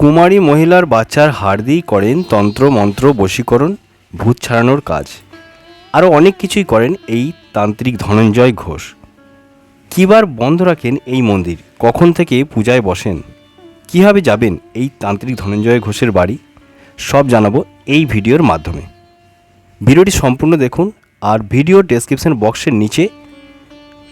কুমারী মহিলার বাচ্চার হাড় দিয়েই করেন তন্ত্র, মন্ত্র, বশীকরণ, ভূত ছাড়ানোর কাজ। আরও অনেক কিছুই করেন এই তান্ত্রিক ধনঞ্জয় ঘোষ। কিবার বন্ধ রাখেন এই মন্দির? কখন থেকে পূজায় বসেন? কীভাবে যাবেন এই তান্ত্রিক ধনঞ্জয় ঘোষের বাড়ি? সব জানাব এই ভিডিওর মাধ্যমে। ভিডিওটি সম্পূর্ণ দেখুন আর ভিডিও ডেসক্রিপশন বক্সের নিচে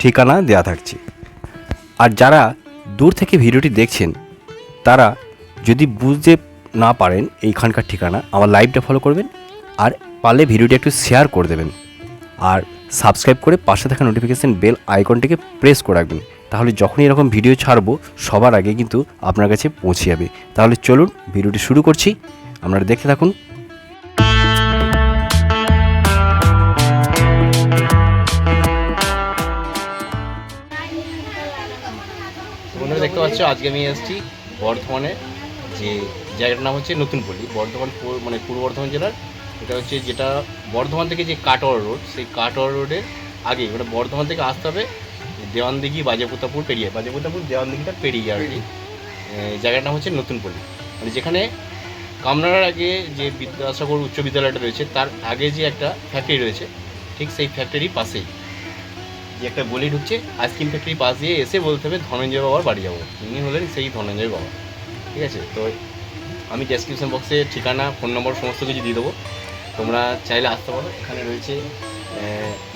ঠিকানা দেওয়া থাকছে। আর যারা দূর থেকে ভিডিওটি দেখছেন, তারা যদি বুঝতে না পারেন এইখানকার ঠিকানা, আমার লাইভটা ফলো করবেন আর পারলে ভিডিওটি একটু শেয়ার করে দেবেন। আর সাবস্ক্রাইব করে পাশে থাকা নোটিফিকেশান বেল আইকনটিকে প্রেস করে রাখবেন। তাহলে যখনই এরকম ভিডিও ছাড়বো, সবার আগে কিন্তু আপনার কাছে পৌঁছে যাবে। তাহলে চলুন ভিডিওটি শুরু করছি। আপনারা দেখতে থাকুন। দেখতে পাচ্ছ, আজকে আমি এসেছি বর্ধমানে। যে জায়গাটার নাম হচ্ছে নতুনপল্লী বর্ধমান পূর- মানে পূর্ব বর্ধমান জেলার। এটা হচ্ছে যেটা বর্ধমান থেকে যে কাটোয়ার রোড সেই কাটোয়ার রোডের আগে মানে বর্ধমান থেকে আসতে হবে দেওয়ানদিঘি বাজেপুতাপুর পেরিয়ে। বাজেপুতাপুর দেওয়ানদিঘিটা পেরিয়ে আর কি। জায়গাটার নাম হচ্ছে নতুনপল্লী। মানে যেখানে কামনাড়ার আগে যে বিদ্যাসাগর উচ্চ বিদ্যালয়টা রয়েছে তার আগে যে একটা ফ্যাক্টরি রয়েছে ঠিক সেই ফ্যাক্টরির পাশেই। যে একটা গলি ঢুকছে আইসক্রিম ফ্যাক্টরি পাশ দিয়ে এসে বলতে হবে ধনঞ্জয় বাবার বাড়ি যাব। ইনি হলেন সেই ধনঞ্জয় বাবা। ঠিক আছে? তো আমি ডেসক্রিপশন বক্সে ঠিকানা ফোন নম্বর সমস্ত কিছু দিয়ে দেবো। তোমরা চাইলে আসতে পারো। এখানে রয়েছে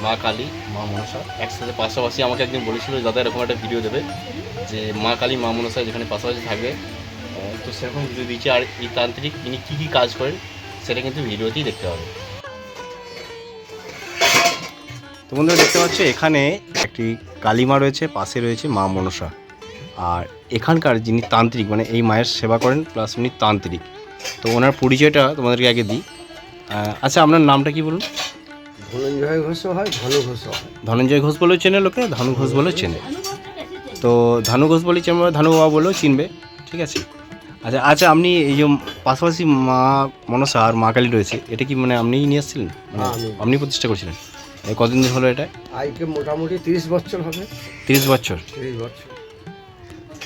মা কালী, মা মনসা। একসাথে পাশাপাশি আমাকে একদিন বলেছিল, দাদা, এরকম একটা ভিডিও দেবে যে মা কালী, মা মনসা যেখানে পাশাপাশি থাকবে। তো সেরকম ভিডিও দিয়েছে। আর এই তান্ত্রিক, ইনি কী কী কাজ করেন, সেটা কিন্তু ভিডিওতেই দেখতে হবে। তো বন্ধুরা, দেখতে পাচ্ছ, এখানে একটি কালীমা রয়েছে, পাশে রয়েছে মা মনসা। আর এখানকার যিনি তান্ত্রিক মানে এই মায়ের সেবা করেন প্লাস উনি তান্ত্রিক। তো ওনার পরিচয়টা তোমাদেরকে আগে দিই। আচ্ছা আপনার নামটা কি বলুন? ধনঞ্জয় ঘোষ হয় ধনু হয়। ধনঞ্জয় ঘোষ বলেও চেনে লোকে ধনু ঘোষ বলেও চেনে। তো ধানু ঘোষ বলেই চেনে ধানু বাবা বলেও চিনবে ঠিক আছে? আচ্ছা আচ্ছা আপনি এই যে পাশাপাশি মা মনসা আর মা কালী রয়েছে এটা কি মানে আপনিই নিয়ে এসেছিলেন মানে আপনি প্রতিষ্ঠা করছিলেন? এই কতদিন হলো এটা? আজকে মোটামুটি তিরিশ বছর হবে। তিরিশ বছর। তিরিশ বছর।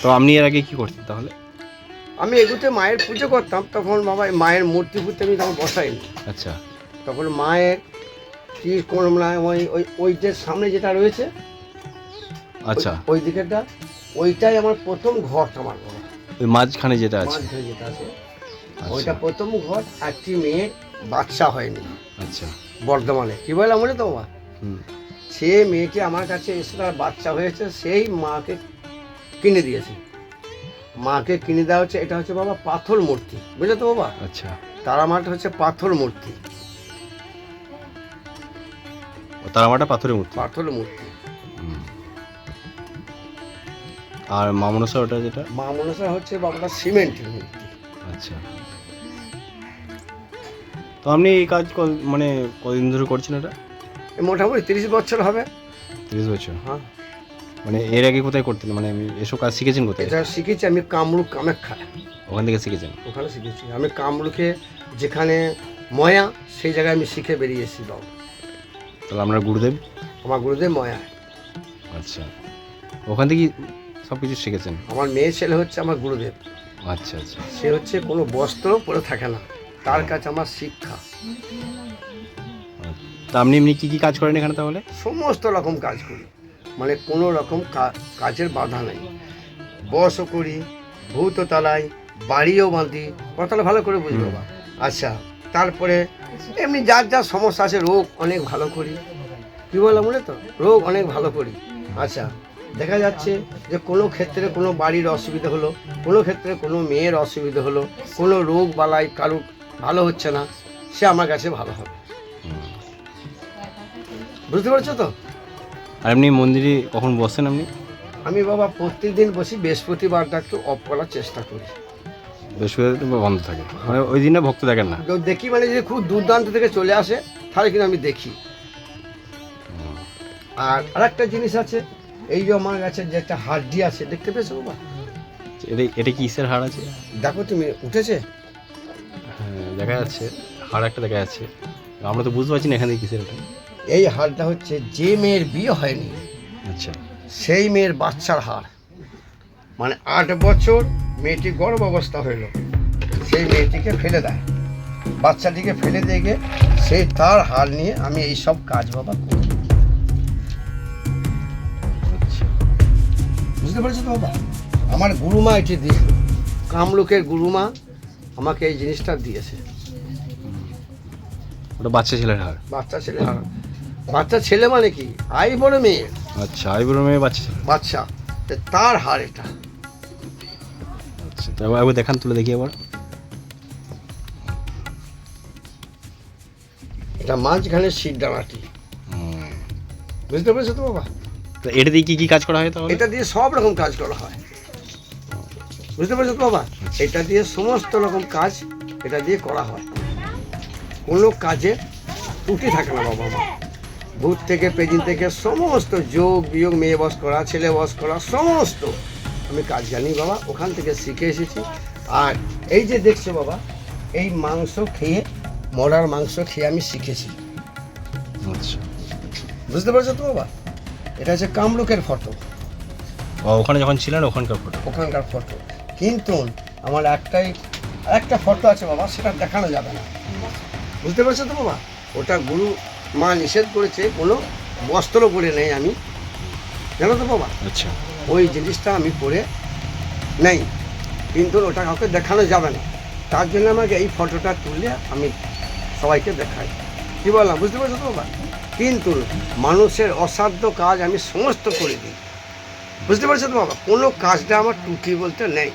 তো আপনি এর আগে কি করতেন তাহলে? আমি এগুতে মায়ের পুজো করতাম তখন বাবা মায়ের মূর্তি ফুর্তি আমি তখন বসাইনি। আচ্ছা। তখন মায়ের কি করলাম না ওই ওই ওইটার সামনে যেটা রয়েছে আচ্ছা। ওই- দিকেরটা ওইটাই আমার প্রথম ঘর আমার ওই মাঝখানে যেটা আছে। মাঝখানে যেটা আছে। আচ্ছা। ওইটা প্রথম ঘর একটি মেয়ের বাচ্চা হয়নি। আচ্ছা। বর্ধমানে। কি বললাম বলে তো বাবা? হুম। সে মেয়েটি আমার কাছে এসে তার বাচ্চা হয়েছে সেই মাকে কিনে দিয়েছে। মাকে কিনে দেওয়া হচ্ছে এটা হচ্ছে বাবা পাথর মূর্তি। বুঝলে তো বাবা? আচ্ছা। তারা মাটা হচ্ছে পাথর মূর্তি। তারামাটা পাথরের মূর্তি? পাথর মূর্তি। আর মামনসা ওটা যেটা? মা মনসা হচ্ছে বাবাটা সিমেন্টের মূর্তি। আচ্ছা। তো আপনি এই কাজ মানে কদিন ধরে করছেন এটা? মোটামুটি তিরিশ বছর হবে। তিরিশ বছর। হ্যাঁ। মানে এর আগে কোথায় করতেন? মানে আমি এসব কাজ শিখেছেন কোথায়? এটা শিখেছি আমি কামরূপ কামাখ্যা। ওখান থেকে শিখেছেন? ওখানে শিখেছি। আমি কামরূপে যেখানে ময়া সেই জায়গায় আমি শিখে বেরিয়েছি বাবা। তাহলে আপনার গুরুদেব? আমার গুরুদেব ময়া। আচ্ছা। ওখান থেকে সব কিছু শিখেছেন? আমার মেয়ে ছেলে হচ্ছে আমার গুরুদেব। আচ্ছা আচ্ছা। সে হচ্ছে কোনো বস্ত্র পরে থাকে না। তার কাছে আমার শিক্ষা। তা আপনি এমনি কী কী কাজ করেন এখানে তাহলে? সমস্ত রকম কাজ করি। মানে কোনো রকম কাজের বাধা নেই। বসও করি ভূত তালাই বাড়িও বাঁধি কথাটা ভালো করে বুঝব হুম। বা আচ্ছা তারপরে এমনি যার যার সমস্যা আছে রোগ অনেক ভালো করি। কী বললাম বলে তো? রোগ অনেক ভালো করি। আচ্ছা দেখা যাচ্ছে যে কোনো ক্ষেত্রে কোনো বাড়ির অসুবিধা হলো কোনো ক্ষেত্রে কোনো মেয়ের অসুবিধা হলো কোনো রোগ বালাই কারুর ভালো হচ্ছে না সে আমার কাছে ভালো হবে। বুঝতে পারছ তো? আর এমনি মন্দিরে কখন বসেন আপনি? আমি বাবা প্রত্যেকদিন বসি বৃহস্পতিবারটা একটু অফ করার চেষ্টা করি। বৃহস্পতিবার বন্ধ থাকে। মানে ওই দিনে ভক্ত দেখেন না? দেখি মানে যদি খুব দূরদান্ত থেকে চলে আসে তাহলে কিন্তু আমি দেখি। আর আরেকটা জিনিস আছে এই যে আমার কাছে যে একটা হাড্ডি আছে দেখতে পেয়েছ বাবা? এটা এটা কি ইসের হাড় আছে? দেখো তুমি উঠেছে? হ্যাঁ দেখা যাচ্ছে হাড় একটা দেখা যাচ্ছে। আমরা তো বুঝতে পারছি না এখানে কিসের এটা এই হারটা হচ্ছে যে মেয়ের বিয়ে হয়নি আচ্ছা। সেই মেয়ের বাচ্চার হার মানে আট বছর মেয়েটি গর্ভ অবস্থা হইল সেই মেয়েটিকে ফেলে দেয়। বাচ্চাটিকে ফেলে দিয়ে সেই তার হার নিয়ে আমি এই সব কাজ বাবা করি। বুঝতে পারছ তো বাবা? আমার গুরুমা এটি দিল কামলুকের গুরুমা আমাকে এই জিনিসটা দিয়েছে। ওটা বাচ্চা ছেলের হার বাচ্চা ছেলে বাচ্চা ছেলে মানে কি? আই বড় মেয়ে। আচ্ছা আইবুড়ো মেয়ে বাচ্চা বাচ্চা। তার হার এটা। আচ্ছা একবার দেখান তুলে দেখি আবার। এটা মাঝখানে শির ডানাটি। বুঝতে পেরেছ তো বাবা? তো এটা দিয়ে কি কি কাজ করা হয় তাহলে? এটা দিয়ে সব রকম কাজ করা হয়। বুঝতে পেরেছ তো বাবা? এটা দিয়ে সমস্ত রকম কাজ এটা দিয়ে করা হয়। কোনো কাজে ত্রুটি থাকে না বাবা আমার। ভূত থেকে পেজিন থেকে সমস্ত যোগ বিয়োগ মেয়ে বস করা ছেলে বস করা সমস্ত। আমি কাজ জানি বাবা ওখান থেকে শিখে এসেছি। আর এই যে দেখছ বাবা এই মাংস খেয়ে মরার মাংস খেয়ে আমি শিখেছি। আচ্ছা। বুঝতে পারছ তো বাবা? এটা হচ্ছে কামরুকের ফটো। ওখানে যখন ছিলেন ওখানকার ফটো। ওখানকার ফটো। কিন্তু আমার একটাই একটা ফটো আছে বাবা সেটা দেখানো যাবে না। বুঝতে পারছ তো বাবা? ওটা গুরু মা নিষেধ করেছে কোনো বস্ত্র পরে নেই আমি। জানো তো বাবা? আচ্ছা। ওই জিনিসটা আমি পরে নেই। কিন্তু ওটা কাউকে দেখানো যাবে না। তার জন্য আমাকে এই ফটোটা তুললে আমি সবাইকে দেখাই। কী বললাম বুঝতে পারছ তো বাবা? কিন্তু মানুষের অসাধ্য কাজ আমি সমস্ত করে দিই। বুঝতে পারছ তো বাবা? কোনো কাজটা আমার টুকি বলতে নেই।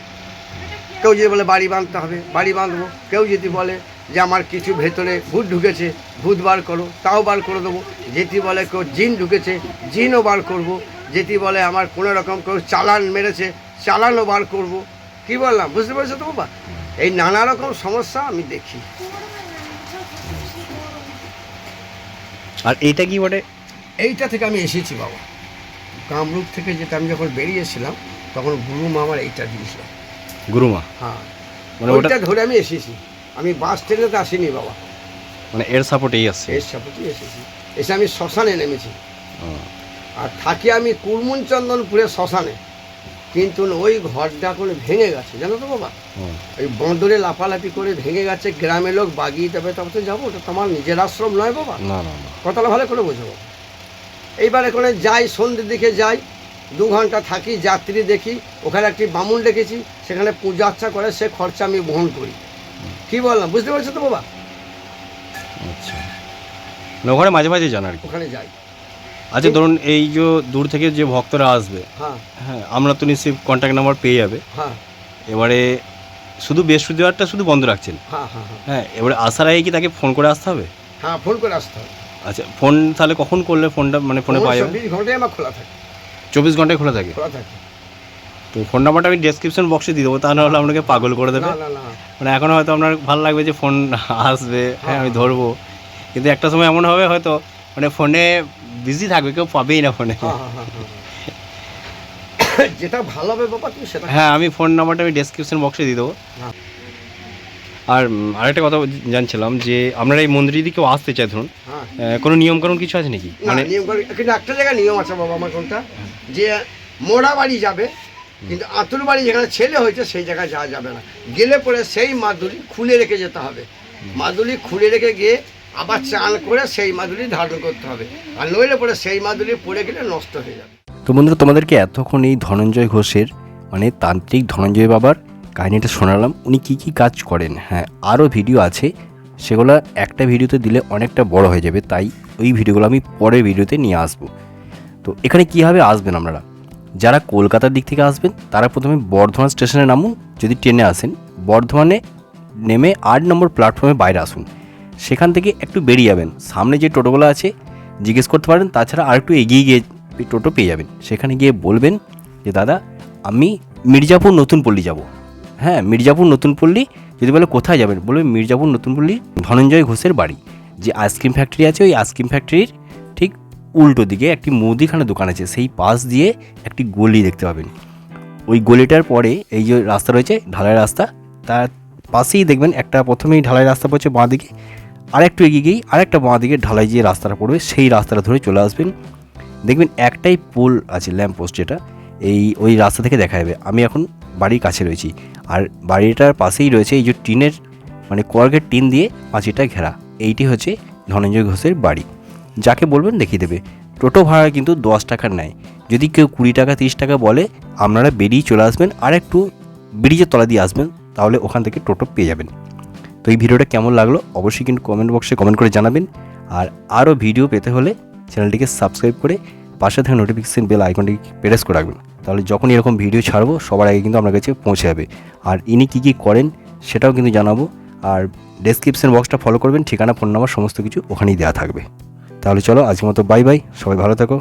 কেউ যদি বলে বাড়ি বাঁধতে হবে বাড়ি বাঁধবো। কেউ যদি বলে যে আমার কিছু ভেতরে ভূত ঢুকেছে ভূত বার করো তাও বার করে দেবো। যেটি বলে কেউ জিন ঢুকেছে জিনও বার করব। যেটি বলে আমার কোনো রকম কেউ চালান মেরেছে চালানও বার করব। কি বললাম? বুঝতে পারছ তো বাবা? এই নানা রকম সমস্যা আমি দেখি। আর এইটা কি বটে? এইটা থেকে আমি এসেছি বাবা। কামরূপ থেকে যেটা আমি যখন বেরিয়েছিলাম তখন গুরুমা আমার এইটা দিয়েছিল। গুরুমা? হ্যাঁ। মানে ওটা ওইটা ধরে আমি এসেছি। আমি বাস ট্রেনে তো আসিনি বাবা। মানে এর সাপোর্টেই আসছে। এর সাপোর্টই এসেছি। এসে আমি শ্মশানে নেমেছি। আর থাকি আমি কুরমুন চন্দনপুরের শ্মশানে। কিন্তু ওই ঘরটা এখন ভেঙে গেছে। জানো তো বাবা? ওই বন্দরে লাফালাফি করে ভেঙে গেছে গ্রামের লোক বাগিয়ে দেবে তবে তো যাব। ওটা তোমার নিজের আশ্রম নয় বাবা। কথাটা ভালো করে বোঝো বাবা। এইবার এখানে যাই সন্ধ্যের দিকে যাই। দু ঘণ্টা থাকি যাত্রী দেখি। ওখানে একটি বামুন ডেকেছি সেখানে পূজা আর্চা করে সে খরচা আমি বহন করি। কি বললাম? বুঝতে পারছ তো বাবা? আচ্ছা। না ওখানে মাঝে মাঝে যান আর কি। ওখানে যাই। আচ্ছা ধরুন এই যে দূর থেকে যে ভক্তরা আসবে হ্যাঁ। হ্যাঁ আমরা তো নিশ্চয়ই কন্ট্যাক্ট নাম্বার পেয়ে যাবে। হ্যাঁ। এবারে শুধু বৃহস্পতিবারটা শুধু বন্ধ রাখছেন? হ্যাঁ হ্যাঁ হ্যাঁ। হ্যাঁ এবারে আসার আগে কি তাকে ফোন করে আসতে হবে? হ্যাঁ ফোন করে আসতে হবে। আচ্ছা ফোন তাহলে কখন করলে ফোনটা মানে ফোনে পাওয়া যাবে? চব্বিশ ঘন্টায় আমার খোলা থাকে। চব্বিশ ঘন্টায় খোলা থাকে? খোলা থাকে। তো ফোন নাম্বারটা আমি ডেসক্রিপশন বক্সে দিয়ে দেবো তা নাহলে আপনাকে পাগল করে দেবে। না না না। মানে এখন হয়তো আপনার ভালো লাগবে যে ফোন আসবে হ্যাঁ আমি ধরবো। কিন্তু একটা সময় এমন হবে হয়তো মানে ফোনে বিজি থাকবে কেউ পাবেই না ফোনে হ্যাঁ হ্যাঁ হ্যাঁ। যেটা ভালো হবে বাবা তুমি সেটা হ্যাঁ আমি ফোন নাম্বারটা আমি ডেসক্রিপশন বক্সে দিয়ে দেবো। আর আরেকটা কথা জানছিলাম যে আপনারা এই মন্দিরে যদি কেউ আসতে চায় ধরুন কোনো নিয়মকানুন কিছু আছে নাকি? মানে নিয়ম কিন্তু একটা জায়গায় নিয়ম আছে বাবা আমার কোনটা? যে মোড়া বাড়ি যাবে কিন্তু আতুর বাড়ি যেখানে ছেলে হয়েছে, সেই জায়গায় যাওয়া যাবে না। গেলে পরে সেই মাদুলি খুলে রেখে যেতে হবে। মাদুলি খুলে রেখে গিয়ে আবার চান করে সেই মাদুলি ধারণ করতে হবে। আর নইলে পরে সেই মাদুলি পড়ে গেলে নষ্ট হয়ে যাবে। তো বন্ধুরা, তোমাদেরকে এতক্ষণ এই ধনঞ্জয় ঘোষের মানে তান্ত্রিক ধনঞ্জয় বাবার কাহিনিটা শোনালাম। উনি কি কি কাজ করেন? হ্যাঁ আরও ভিডিও আছে। সেগুলো একটা ভিডিওতে দিলে অনেকটা বড় হয়ে যাবে। তাই ওই ভিডিওগুলো আমি পরের ভিডিওতে নিয়ে আসব। তো এখানে কীভাবে আসবেন আপনারা? যারা কলকাতার দিক থেকে আসবেন, তারা প্রথমে বর্ধমান স্টেশনে নামুন। যদি ট্রেনে আসেন, বর্ধমানে নেমে আট নম্বর প্ল্যাটফর্মে বাইরে আসুন। সেখান থেকে একটু বেরিয়ে যাবেন। সামনে যে টোটোগুলো আছে, জিজ্ঞেস করতে পারেন, তাছাড়া আর একটু এগিয়ে গিয়ে টোটো পেয়ে যাবেন। সেখানে গিয়ে বলবেন যে, দাদা, আমি মির্জাপুর নতুন পল্লী যাব। হ্যাঁ মির্জাপুর নতুন পল্লী, যদি বলে কোথায় যাবেন, বলবে মির্জাপুর নতুন পল্লী ধনঞ্জয় ঘোষের বাড়ি। যে আইসক্রিম ফ্যাক্টরি আছে, ওই আইসক্রিম ফ্যাক্টরির উল্টো দিকে একটি মুদিখানা দোকান আছে, সেই পাশ দিয়ে একটি গলি দেখতে পাবেন। ওই গলিটার পরে এই যে রাস্তা রয়েছে, ঢালাই রাস্তা, তার পাশেই দেখবেন একটা প্রথমেই ঢালাই রাস্তা পড়ছে বাঁ দিকে আর একটু এগিয়ে গিয়েই আরেকটা বাঁ দিকে ঢালাই যে রাস্তাটা পড়বে, সেই রাস্তাটা ধরে চলে আসবেন। দেখবেন একটাই পোল আছে, ল্যাম্প পোস্ট যেটা, এই ওই রাস্তা থেকে দেখা যাবে। আমি এখন বাড়ির কাছে রয়েছি, আর বাড়িটার পাশেই রয়েছে এই যে টিনের মানে কোয়ার্গের টিন দিয়ে পাঁচিটা ঘেরা। এইটি হচ্ছে ধনঞ্জয় ঘোষের বাড়ি। যাকে বলবেন দেখিয়ে দেবে। টোটো ভাড়া কিন্তু দশ টাকার নেয় যদি কেউ কুড়ি টাকা, তিরিশ টাকা বলে, আপনারা বেরিয়ে চলে আসবেন আর একটু ব্রিজের তলা দিয়ে আসবেন, তাহলে ওখান থেকে টোটো পেয়ে যাবেন। তো এই ভিডিওটা কেমন লাগল? অবশ্যই কিন্তু কমেন্ট বক্সে কমেন্ট করে জানাবেন। আর আরও ভিডিও পেতে হলে চ্যানেলটিকে সাবস্ক্রাইব করে পাশে থাকা নোটিফিকেশান বেল আইকনটি প্রেস করে রাখবেন। তাহলে যখন এরকম ভিডিও ছাড়বো, সবার আগে কিন্তু আপনার কাছে পৌঁছে যাবে। আর ইনি কী কী করেন, সেটাও কিন্তু জানাব। আর ডেসক্রিপশন বক্সটা ফলো করবেন, ঠিকানা ফোন নাম্বার সমস্ত কিছু ওখানেই দেওয়া থাকবে। তাহলে চলো আজকের মতো বাই বাই সবাই ভালো থাকো।